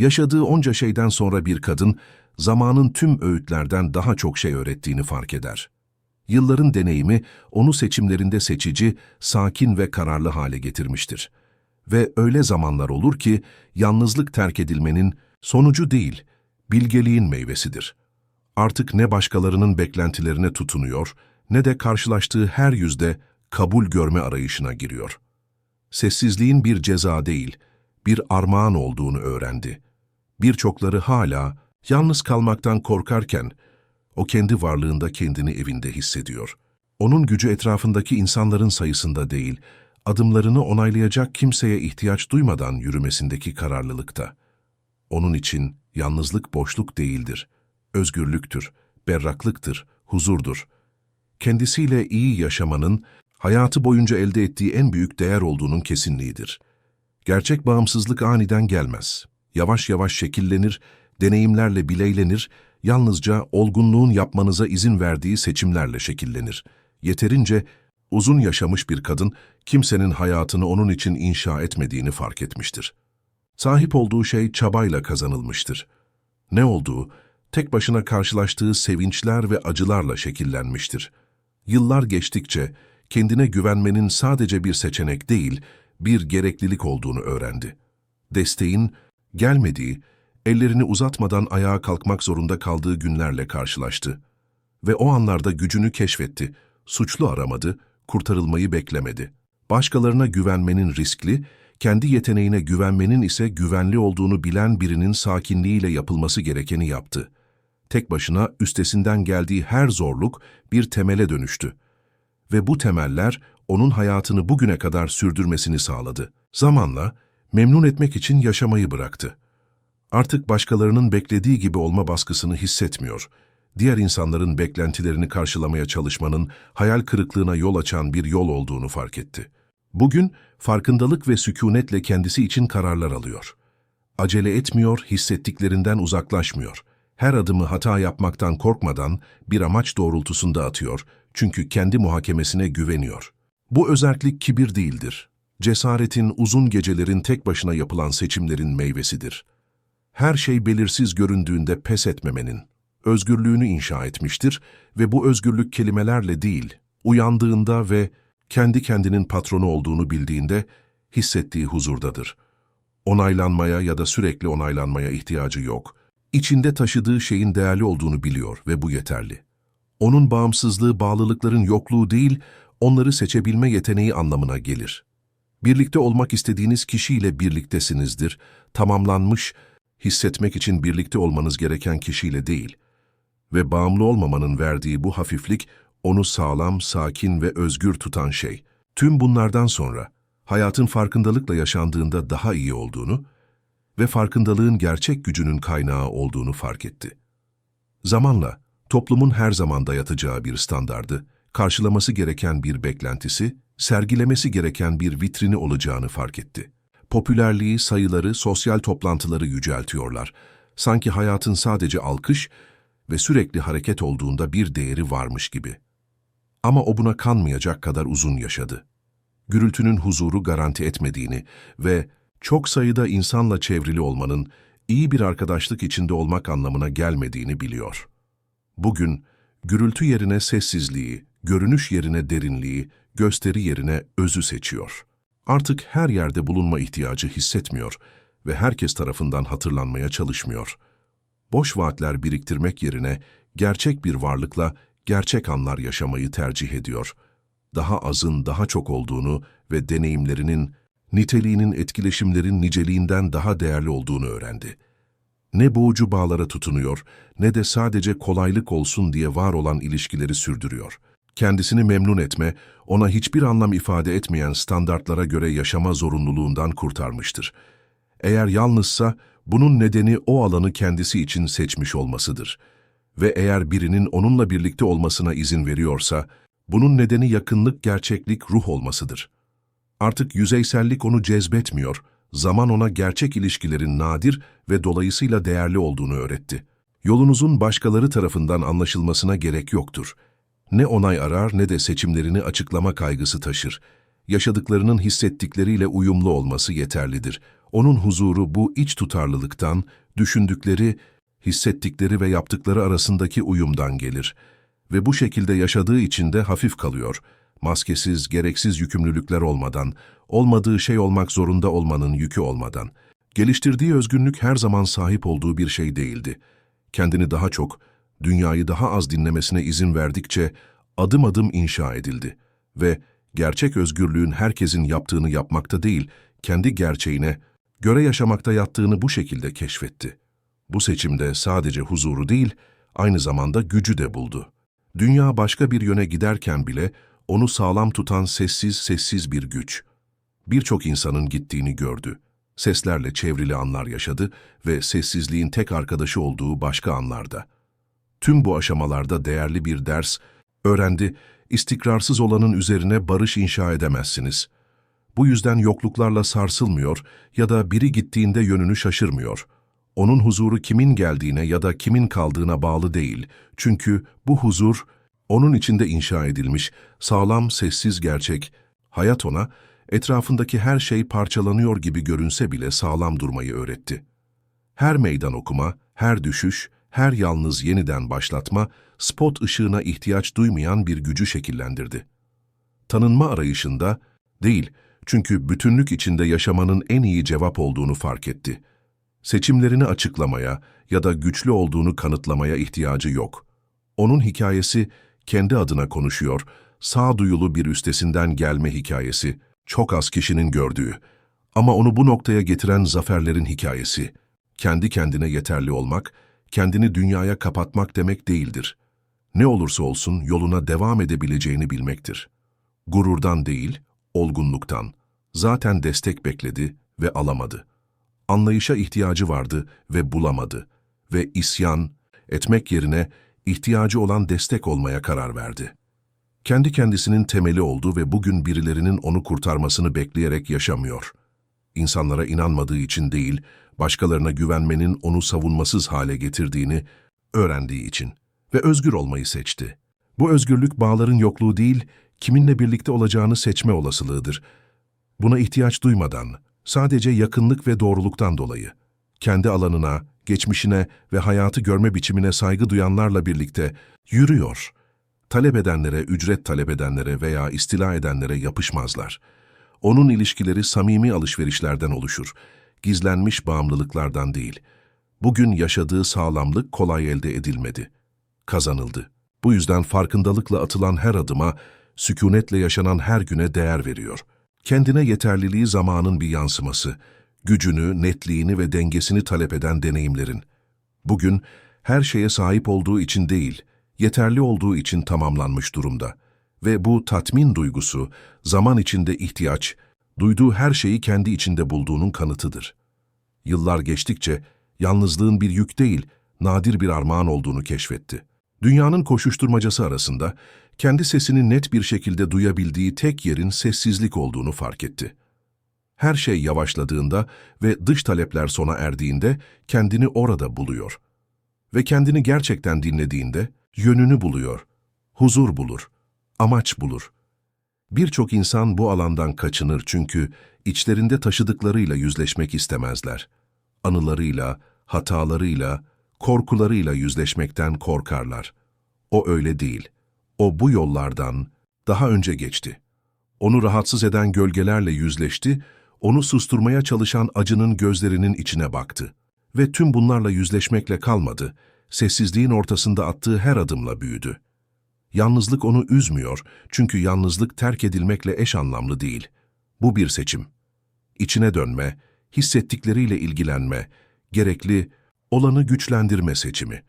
Yaşadığı onca şeyden sonra bir kadın, zamanın tüm öğütlerden daha çok şey öğrettiğini fark eder. Yılların deneyimi onu seçimlerinde seçici, sakin ve kararlı hale getirmiştir. Ve öyle zamanlar olur ki yalnızlık terk edilmenin sonucu değil, bilgeliğin meyvesidir. Artık ne başkalarının beklentilerine tutunuyor, ne de karşılaştığı her yüzde kabul görme arayışına giriyor. Sessizliğin bir ceza değil, bir armağan olduğunu öğrendi. Birçokları hala yalnız kalmaktan korkarken, o kendi varlığında kendini evinde hissediyor. Onun gücü etrafındaki insanların sayısında değil, adımlarını onaylayacak kimseye ihtiyaç duymadan yürümesindeki kararlılıkta. Onun için yalnızlık boşluk değildir, özgürlüktür, berraklıktır, huzurdur. Kendisiyle iyi yaşamanın, hayatı boyunca elde ettiği en büyük değer olduğunun kesinliğidir. Gerçek bağımsızlık aniden gelmez. Yavaş yavaş şekillenir, deneyimlerle bileylenir, yalnızca olgunluğun yapmanıza izin verdiği seçimlerle şekillenir. Yeterince uzun yaşamış bir kadın, kimsenin hayatını onun için inşa etmediğini fark etmiştir. Sahip olduğu şey çabayla kazanılmıştır. Ne olduğu, tek başına karşılaştığı sevinçler ve acılarla şekillenmiştir. Yıllar geçtikçe kendine güvenmenin sadece bir seçenek değil, bir gereklilik olduğunu öğrendi. Desteğin gelmediği, ellerini uzatmadan ayağa kalkmak zorunda kaldığı günlerle karşılaştı. Ve o anlarda gücünü keşfetti, suçlu aramadı, kurtarılmayı beklemedi. Başkalarına güvenmenin riskli, kendi yeteneğine güvenmenin ise güvenli olduğunu bilen birinin sakinliğiyle yapılması gerekeni yaptı. Tek başına üstesinden geldiği her zorluk bir temele dönüştü. Ve bu temeller onun hayatını bugüne kadar sürdürmesini sağladı. Zamanla memnun etmek için yaşamayı bıraktı. Artık başkalarının beklediği gibi olma baskısını hissetmiyor. Diğer insanların beklentilerini karşılamaya çalışmanın hayal kırıklığına yol açan bir yol olduğunu fark etti. Bugün farkındalık ve sükunetle kendisi için kararlar alıyor. Acele etmiyor, hissettiklerinden uzaklaşmıyor. Her adımı hata yapmaktan korkmadan bir amaç doğrultusunda atıyor çünkü kendi muhakemesine güveniyor. Bu özellik kibir değildir. Cesaretin, uzun gecelerin tek başına yapılan seçimlerin meyvesidir. Her şey belirsiz göründüğünde pes etmemenin, özgürlüğünü inşa etmiştir ve bu özgürlük kelimelerle değil, uyandığında ve kendi kendinin patronu olduğunu bildiğinde hissettiği huzurdadır. Onaylanmaya ya da sürekli onaylanmaya ihtiyacı yok. İçinde taşıdığı şeyin değerli olduğunu biliyor ve bu yeterli. Onun bağımsızlığı bağlılıkların yokluğu değil, onları seçebilme yeteneği anlamına gelir. Birlikte olmak istediğiniz kişiyle birliktesinizdir, tamamlanmış, hissetmek için birlikte olmanız gereken kişiyle değil. Ve bağımlı olmamanın verdiği bu hafiflik, onu sağlam, sakin ve özgür tutan şey. Tüm bunlardan sonra, hayatın farkındalıkla yaşandığında daha iyi olduğunu ve farkındalığın gerçek gücünün kaynağı olduğunu fark etti. Zamanla, toplumun her zaman dayatacağı bir standardı, karşılaması gereken bir beklentisi, sergilemesi gereken bir vitrini olacağını fark etti. Popülerliği, sayıları, sosyal toplantıları yüceltiyorlar. Sanki hayatın sadece alkış ve sürekli hareket olduğunda bir değeri varmış gibi. Ama o buna kanmayacak kadar uzun yaşadı. Gürültünün huzuru garanti etmediğini ve çok sayıda insanla çevrili olmanın iyi bir arkadaşlık içinde olmak anlamına gelmediğini biliyor. Bugün gürültü yerine sessizliği, görünüş yerine derinliği, gösteri yerine özü seçiyor. Artık her yerde bulunma ihtiyacı hissetmiyor ve herkes tarafından hatırlanmaya çalışmıyor. Boş vaatler biriktirmek yerine gerçek bir varlıkla gerçek anlar yaşamayı tercih ediyor. Daha azın daha çok olduğunu ve deneyimlerinin, niteliğinin etkileşimlerin niceliğinden daha değerli olduğunu öğrendi. Ne boğucu bağlara tutunuyor, ne de sadece kolaylık olsun diye var olan ilişkileri sürdürüyor. Kendisini memnun etme, ona hiçbir anlam ifade etmeyen standartlara göre yaşama zorunluluğundan kurtarmıştır. Eğer yalnızsa, bunun nedeni o alanı kendisi için seçmiş olmasıdır.'' ve eğer birinin onunla birlikte olmasına izin veriyorsa, bunun nedeni yakınlık, gerçeklik, ruh olmasıdır. Artık yüzeysellik onu cezbetmiyor, zaman ona gerçek ilişkilerin nadir ve dolayısıyla değerli olduğunu öğretti. Yolunuzun başkaları tarafından anlaşılmasına gerek yoktur. Ne onay arar ne de seçimlerini açıklama kaygısı taşır. Yaşadıklarının hissettikleriyle uyumlu olması yeterlidir. Onun huzuru bu iç tutarlılıktan, düşündükleri, hissettikleri ve yaptıkları arasındaki uyumdan gelir. Ve bu şekilde yaşadığı için de hafif kalıyor. Maskesiz, gereksiz yükümlülükler olmadan, olmadığı şey olmak zorunda olmanın yükü olmadan. Geliştirdiği özgünlük her zaman sahip olduğu bir şey değildi. Kendini daha çok, dünyayı daha az dinlemesine izin verdikçe adım adım inşa edildi. Ve gerçek özgürlüğün herkesin yaptığını yapmakta değil, kendi gerçeğine, göre yaşamakta yattığını bu şekilde keşfetti. Bu seçimde sadece huzuru değil, aynı zamanda gücü de buldu. Dünya başka bir yöne giderken bile onu sağlam tutan sessiz sessiz bir güç. Birçok insanın gittiğini gördü. Seslerle çevrili anlar yaşadı ve sessizliğin tek arkadaşı olduğu başka anlarda. Tüm bu aşamalarda değerli bir ders öğrendi, istikrarsız olanın üzerine barış inşa edemezsiniz. Bu yüzden yokluklarla sarsılmıyor ya da biri gittiğinde yönünü şaşırmıyor. Onun huzuru kimin geldiğine ya da kimin kaldığına bağlı değil. Çünkü bu huzur, onun içinde inşa edilmiş, sağlam, sessiz gerçek. Hayat ona, etrafındaki her şey parçalanıyor gibi görünse bile sağlam durmayı öğretti. Her meydan okuma, her düşüş, her yalnız yeniden başlatma, spot ışığına ihtiyaç duymayan bir gücü şekillendirdi. Tanınma arayışında, değil, çünkü bütünlük içinde yaşamanın en iyi cevap olduğunu fark etti. Seçimlerini açıklamaya ya da güçlü olduğunu kanıtlamaya ihtiyacı yok. Onun hikayesi kendi adına konuşuyor, sağduyulu bir üstesinden gelme hikayesi, çok az kişinin gördüğü. Ama onu bu noktaya getiren zaferlerin hikayesi. Kendi kendine yeterli olmak, kendini dünyaya kapatmak demek değildir. Ne olursa olsun yoluna devam edebileceğini bilmektir. Gururdan değil, olgunluktan. Zaten destek bekledi ve alamadı. Anlayışa ihtiyacı vardı ve bulamadı. Ve isyan etmek yerine ihtiyacı olan destek olmaya karar verdi. Kendi kendisinin temeli oldu ve bugün birilerinin onu kurtarmasını bekleyerek yaşamıyor. İnsanlara inanmadığı için değil, başkalarına güvenmenin onu savunmasız hale getirdiğini öğrendiği için ve özgür olmayı seçti. Bu özgürlük bağların yokluğu değil, kiminle birlikte olacağını seçme olasılığıdır. Buna ihtiyaç duymadan, sadece yakınlık ve doğruluktan dolayı, kendi alanına, geçmişine ve hayatı görme biçimine saygı duyanlarla birlikte yürüyor. Talep edenlere, ücret talep edenlere veya istila edenlere yapışmazlar. Onun ilişkileri samimi alışverişlerden oluşur gizlenmiş bağımlılıklardan değil. Bugün yaşadığı sağlamlık kolay elde edilmedi. Kazanıldı. Bu yüzden farkındalıkla atılan her adıma, sükunetle yaşanan her güne değer veriyor. Kendine yeterliliği zamanın bir yansıması, gücünü, netliğini ve dengesini talep eden deneyimlerin. Bugün her şeye sahip olduğu için değil, yeterli olduğu için tamamlanmış durumda. Ve bu tatmin duygusu, zaman içinde ihtiyaç, duyduğu her şeyi kendi içinde bulduğunun kanıtıdır. Yıllar geçtikçe yalnızlığın bir yük değil, nadir bir armağan olduğunu keşfetti. Dünyanın koşuşturmacası arasında kendi sesini net bir şekilde duyabildiği tek yerin sessizlik olduğunu fark etti. Her şey yavaşladığında ve dış talepler sona erdiğinde kendini orada buluyor. Ve kendini gerçekten dinlediğinde yönünü buluyor, huzur bulur, amaç bulur. Birçok insan bu alandan kaçınır çünkü içlerinde taşıdıklarıyla yüzleşmek istemezler. Anılarıyla, hatalarıyla, korkularıyla yüzleşmekten korkarlar. O öyle değil. O bu yollardan daha önce geçti. Onu rahatsız eden gölgelerle yüzleşti, onu susturmaya çalışan acının gözlerinin içine baktı. Ve tüm bunlarla yüzleşmekle kalmadı, sessizliğin ortasında attığı her adımla büyüdü. Yalnızlık onu üzmüyor çünkü yalnızlık terk edilmekle eş anlamlı değil. Bu bir seçim. İçine dönme, hissettikleriyle ilgilenme, gerekli, olanı güçlendirme seçimi.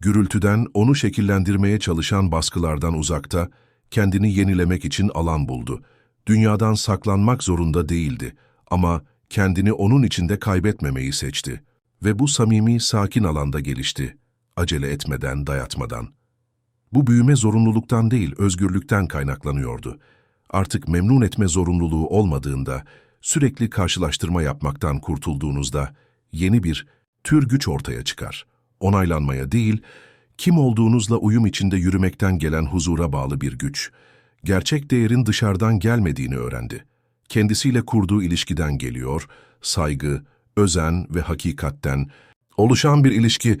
Gürültüden onu şekillendirmeye çalışan baskılardan uzakta, kendini yenilemek için alan buldu. Dünyadan saklanmak zorunda değildi ama kendini onun içinde kaybetmemeyi seçti. Ve bu samimi, sakin alanda gelişti. Acele etmeden, dayatmadan. Bu büyüme zorunluluktan değil, özgürlükten kaynaklanıyordu. Artık memnun etme zorunluluğu olmadığında, sürekli karşılaştırma yapmaktan kurtulduğunuzda yeni bir tür güç ortaya çıkar. Onaylanmaya değil, kim olduğunuzla uyum içinde yürümekten gelen huzura bağlı bir güç. gerçek değerin dışarıdan gelmediğini öğrendi. Kendisiyle kurduğu ilişkiden geliyor, saygı, özen ve hakikatten oluşan bir ilişki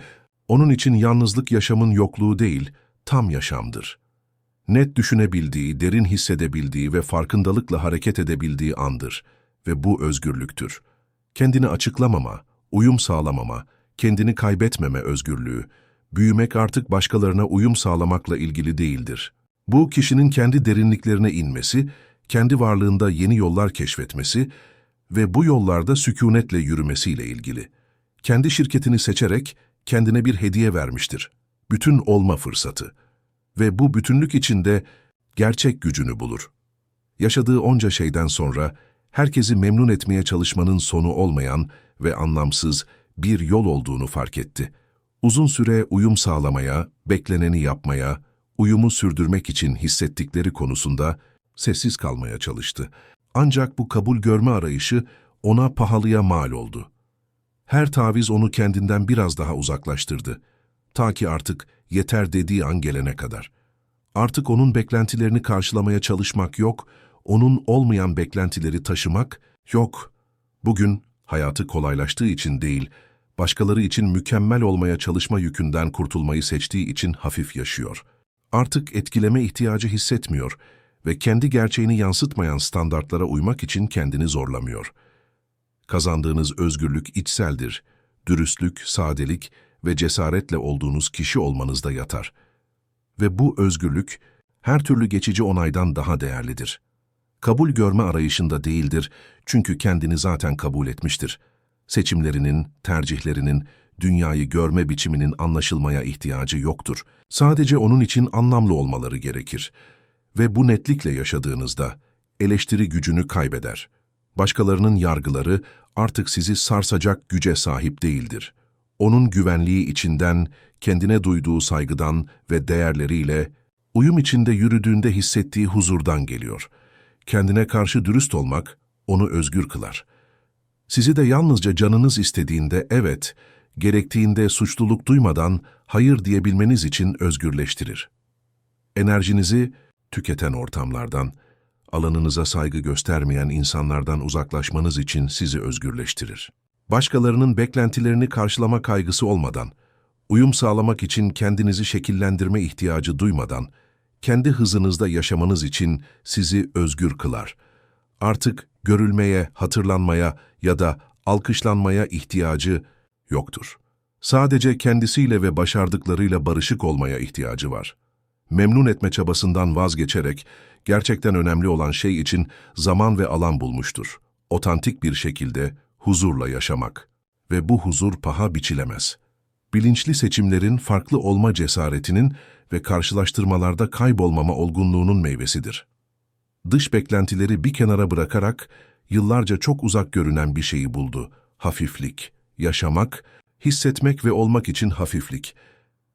onun için yalnızlık yaşamın yokluğu değil, tam yaşamdır. Net düşünebildiği, derin hissedebildiği ve farkındalıkla hareket edebildiği andır ve bu özgürlüktür. Kendini açıklamama, uyum sağlamama, kendini kaybetmeme özgürlüğü, büyümek artık başkalarına uyum sağlamakla ilgili değildir. Bu kişinin kendi derinliklerine inmesi, kendi varlığında yeni yollar keşfetmesi ve bu yollarda sükunetle yürümesiyle ilgili. Kendi şirketini seçerek kendine bir hediye vermiştir. Bütün olma fırsatı. Ve bu bütünlük içinde gerçek gücünü bulur. Yaşadığı onca şeyden sonra herkesi memnun etmeye çalışmanın sonu olmayan ve anlamsız bir yol olduğunu fark etti. Uzun süre uyum sağlamaya, bekleneni yapmaya, uyumu sürdürmek için hissettikleri konusunda sessiz kalmaya çalıştı. Ancak bu kabul görme arayışı ona pahalıya mal oldu. Her taviz onu kendinden biraz daha uzaklaştırdı. Ta ki artık yeter dediği an gelene kadar. Artık onun beklentilerini karşılamaya çalışmak yok, onun olmayan beklentileri taşımak yok. Bugün hayatı kolaylaştığı için değil, başkaları için mükemmel olmaya çalışma yükünden kurtulmayı seçtiği için hafif yaşıyor. Artık etkileme ihtiyacı hissetmiyor ve kendi gerçeğini yansıtmayan standartlara uymak için kendini zorlamıyor. Kazandığınız özgürlük içseldir, dürüstlük, sadelik ve cesaretle olduğunuz kişi olmanızda yatar. Ve bu özgürlük her türlü geçici onaydan daha değerlidir. Kabul görme arayışında değildir çünkü kendini zaten kabul etmiştir. Seçimlerinin, tercihlerinin, dünyayı görme biçiminin anlaşılmaya ihtiyacı yoktur. Sadece onun için anlamlı olmaları gerekir. Ve bu netlikle yaşadığınızda eleştiri gücünü kaybeder. Başkalarının yargıları artık sizi sarsacak güce sahip değildir. Onun güvenliği içinden, kendine duyduğu saygıdan ve değerleriyle, uyum içinde yürüdüğünde hissettiği huzurdan geliyor. Kendine karşı dürüst olmak onu özgür kılar. Sizi de yalnızca canınız istediğinde evet, gerektiğinde suçluluk duymadan hayır diyebilmeniz için özgürleştirir. Enerjinizi tüketen ortamlardan, alanınıza saygı göstermeyen insanlardan uzaklaşmanız için sizi özgürleştirir. Başkalarının beklentilerini karşılama kaygısı olmadan, uyum sağlamak için kendinizi şekillendirme ihtiyacı duymadan, kendi hızınızda yaşamanız için sizi özgür kılar. Artık görülmeye, hatırlanmaya ya da alkışlanmaya ihtiyacı yoktur. Sadece kendisiyle ve başardıklarıyla barışık olmaya ihtiyacı var. Memnun etme çabasından vazgeçerek gerçekten önemli olan şey için zaman ve alan bulmuştur. Otantik bir şekilde huzurla yaşamak. Ve bu huzur paha biçilemez. Bilinçli seçimlerin farklı olma cesaretinin ve karşılaştırmalarda kaybolmama olgunluğunun meyvesidir. Dış beklentileri bir kenara bırakarak yıllarca çok uzak görünen bir şeyi buldu. Hafiflik, yaşamak, hissetmek ve olmak için hafiflik.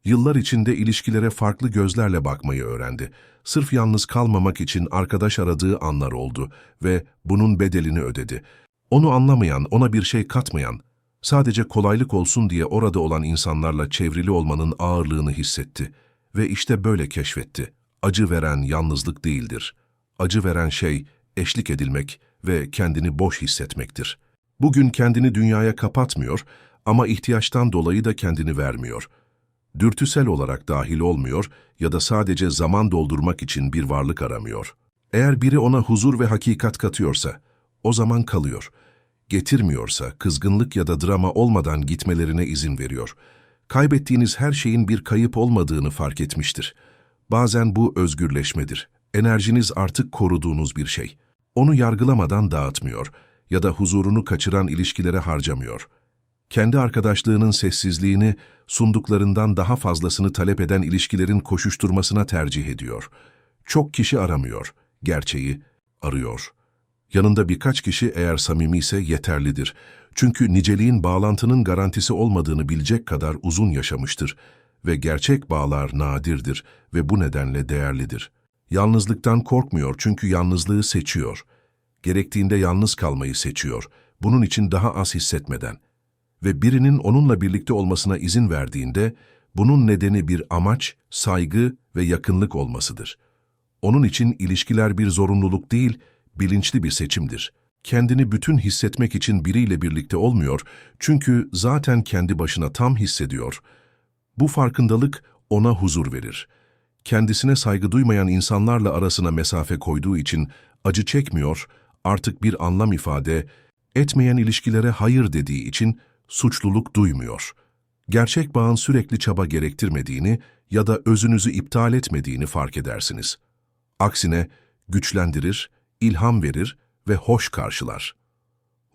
Yıllar içinde ilişkilere farklı gözlerle bakmayı öğrendi. Sırf yalnız kalmamak için arkadaş aradığı anlar oldu ve bunun bedelini ödedi. Onu anlamayan, ona bir şey katmayan, sadece kolaylık olsun diye orada olan insanlarla çevrili olmanın ağırlığını hissetti. Ve işte böyle keşfetti. Acı veren yalnızlık değildir. Acı veren şey eşlik edilmek ve kendini boş hissetmektir. Bugün kendini dünyaya kapatmıyor ama ihtiyaçtan dolayı da kendini vermiyor. Dürtüsel olarak dahil olmuyor ya da sadece zaman doldurmak için bir varlık aramıyor. Eğer biri ona huzur ve hakikat katıyorsa, o zaman kalıyor. Getirmiyorsa, kızgınlık ya da drama olmadan gitmelerine izin veriyor. Kaybettiğiniz her şeyin bir kayıp olmadığını fark etmiştir. Bazen bu özgürleşmedir. Enerjiniz artık koruduğunuz bir şey. Onu yargılamadan dağıtmıyor ya da huzurunu kaçıran ilişkilere harcamıyor. Kendi arkadaşlığının sessizliğini, sunduklarından daha fazlasını talep eden ilişkilerin koşuşturmasına tercih ediyor. Çok kişi aramıyor, gerçeği arıyor. Yanında birkaç kişi eğer samimi ise yeterlidir. Çünkü niceliğin bağlantının garantisi olmadığını bilecek kadar uzun yaşamıştır ve gerçek bağlar nadirdir ve bu nedenle değerlidir. Yalnızlıktan korkmuyor çünkü yalnızlığı seçiyor. Gerektiğinde yalnız kalmayı seçiyor. Bunun için daha az hissetmeden. Ve birinin onunla birlikte olmasına izin verdiğinde, bunun nedeni bir amaç, saygı ve yakınlık olmasıdır. Onun için ilişkiler bir zorunluluk değil, bilinçli bir seçimdir. Kendini bütün hissetmek için biriyle birlikte olmuyor çünkü zaten kendi başına tam hissediyor. Bu farkındalık ona huzur verir. Kendisine saygı duymayan insanlarla arasına mesafe koyduğu için acı çekmiyor, artık bir anlam ifade etmeyen ilişkilere hayır dediği için suçluluk duymuyor. Gerçek bağın sürekli çaba gerektirmediğini ya da özünüzü iptal etmediğini fark edersiniz. Aksine güçlendirir, ilham verir ve hoş karşılar.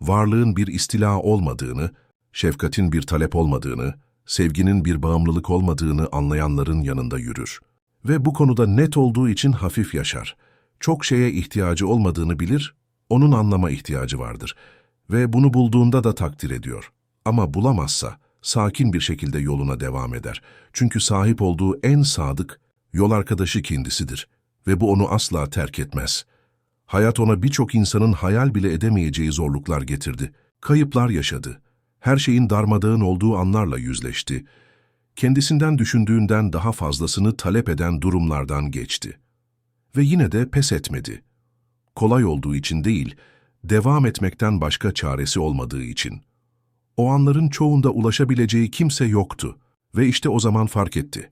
Varlığın bir istila olmadığını, şefkatin bir talep olmadığını, sevginin bir bağımlılık olmadığını anlayanların yanında yürür. Ve bu konuda net olduğu için hafif yaşar. Çok şeye ihtiyacı olmadığını bilir, onun anlama ihtiyacı vardır. Ve bunu bulduğunda da takdir ediyor. Ama bulamazsa, sakin bir şekilde yoluna devam eder. Çünkü sahip olduğu en sadık, yol arkadaşı kendisidir. Ve bu onu asla terk etmez. Hayat ona birçok insanın hayal bile edemeyeceği zorluklar getirdi. Kayıplar yaşadı. Her şeyin darmadağın olduğu anlarla yüzleşti. Kendisinden düşündüğünden daha fazlasını talep eden durumlardan geçti. Ve yine de pes etmedi. Kolay olduğu için değil, devam etmekten başka çaresi olmadığı için. O anların çoğunda ulaşabileceği kimse yoktu ve işte o zaman fark etti.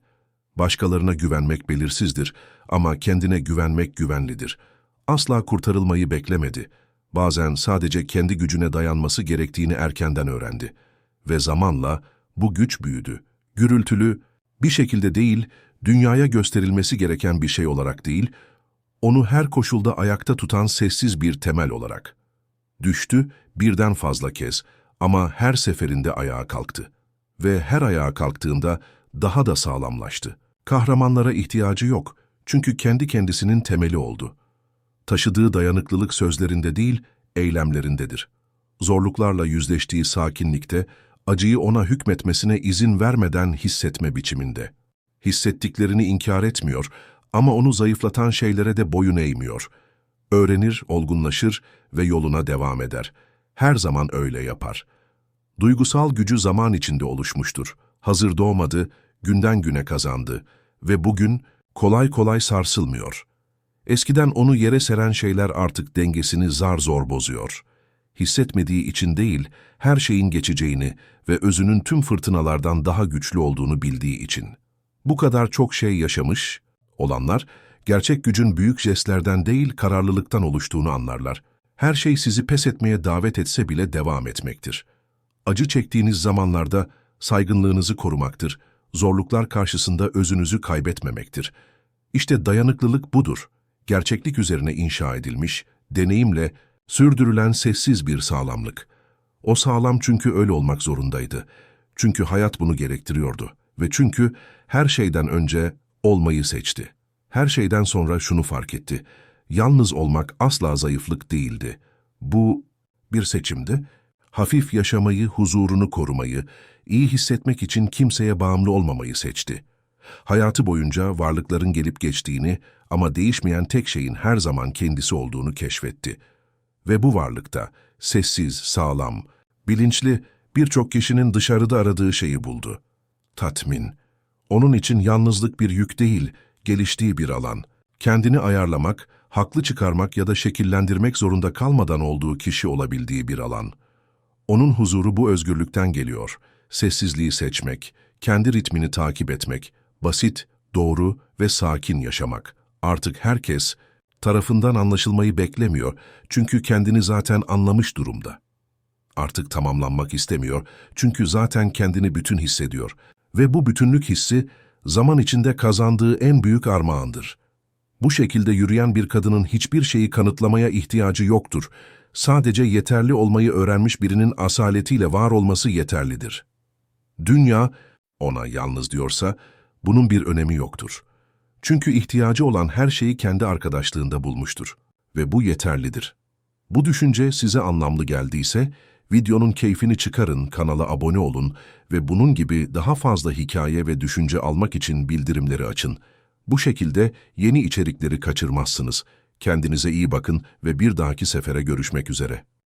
Başkalarına güvenmek belirsizdir ama kendine güvenmek güvenlidir. Asla kurtarılmayı beklemedi. Bazen sadece kendi gücüne dayanması gerektiğini erkenden öğrendi. Ve zamanla bu güç büyüdü. Gürültülü, bir şekilde değil, dünyaya gösterilmesi gereken bir şey olarak değil, onu her koşulda ayakta tutan sessiz bir temel olarak. Düştü birden fazla kez ama her seferinde ayağa kalktı. Ve her ayağa kalktığında daha da sağlamlaştı. Kahramanlara ihtiyacı yok çünkü kendi kendisinin temeli oldu. Taşıdığı dayanıklılık sözlerinde değil, eylemlerindedir. Zorluklarla yüzleştiği sakinlikte, acıyı ona hükmetmesine izin vermeden hissetme biçiminde. Hissettiklerini inkar etmiyor ama onu zayıflatan şeylere de boyun eğmiyor. Öğrenir, olgunlaşır ve yoluna devam eder. Her zaman öyle yapar. Duygusal gücü zaman içinde oluşmuştur. Hazır doğmadı, günden güne kazandı ve bugün kolay kolay sarsılmıyor. Eskiden onu yere seren şeyler artık dengesini zar zor bozuyor. Hissetmediği için değil, her şeyin geçeceğini ve özünün tüm fırtınalardan daha güçlü olduğunu bildiği için. Bu kadar çok şey yaşamış olanlar, gerçek gücün büyük jestlerden değil kararlılıktan oluştuğunu anlarlar. Her şey sizi pes etmeye davet etse bile devam etmektir. Acı çektiğiniz zamanlarda saygınlığınızı korumaktır, zorluklar karşısında özünüzü kaybetmemektir. İşte dayanıklılık budur. Gerçeklik üzerine inşa edilmiş, deneyimle sürdürülen sessiz bir sağlamlık. O sağlam çünkü öyle olmak zorundaydı. Çünkü hayat bunu gerektiriyordu ve çünkü her şeyden önce olmayı seçti. Her şeyden sonra şunu fark etti. Yalnız olmak asla zayıflık değildi. Bu bir seçimdi. Hafif yaşamayı, huzurunu korumayı, iyi hissetmek için kimseye bağımlı olmamayı seçti. Hayatı boyunca varlıkların gelip geçtiğini ama değişmeyen tek şeyin her zaman kendisi olduğunu keşfetti. Ve bu varlıkta sessiz, sağlam, bilinçli birçok kişinin dışarıda aradığı şeyi buldu. Tatmin. Onun için yalnızlık bir yük değil, geliştiği bir alan. Kendini ayarlamak, haklı çıkarmak ya da şekillendirmek zorunda kalmadan olduğu kişi olabildiği bir alan. Onun huzuru bu özgürlükten geliyor. Sessizliği seçmek, kendi ritmini takip etmek, basit, doğru ve sakin yaşamak. Artık herkes tarafından anlaşılmayı beklemiyor çünkü kendini zaten anlamış durumda. Artık tamamlanmak istemiyor çünkü zaten kendini bütün hissediyor ve bu bütünlük hissi zaman içinde kazandığı en büyük armağandır. Bu şekilde yürüyen bir kadının hiçbir şeyi kanıtlamaya ihtiyacı yoktur. Sadece yeterli olmayı öğrenmiş birinin asaletiyle var olması yeterlidir. Dünya, ona yalnız diyorsa, bunun bir önemi yoktur. Çünkü ihtiyacı olan her şeyi kendi arkadaşlığında bulmuştur. Ve bu yeterlidir. Bu düşünce size anlamlı geldiyse, videonun keyfini çıkarın, kanala abone olun ve bunun gibi daha fazla hikaye ve düşünce almak için bildirimleri açın. Bu şekilde yeni içerikleri kaçırmazsınız. Kendinize iyi bakın ve bir dahaki sefere görüşmek üzere.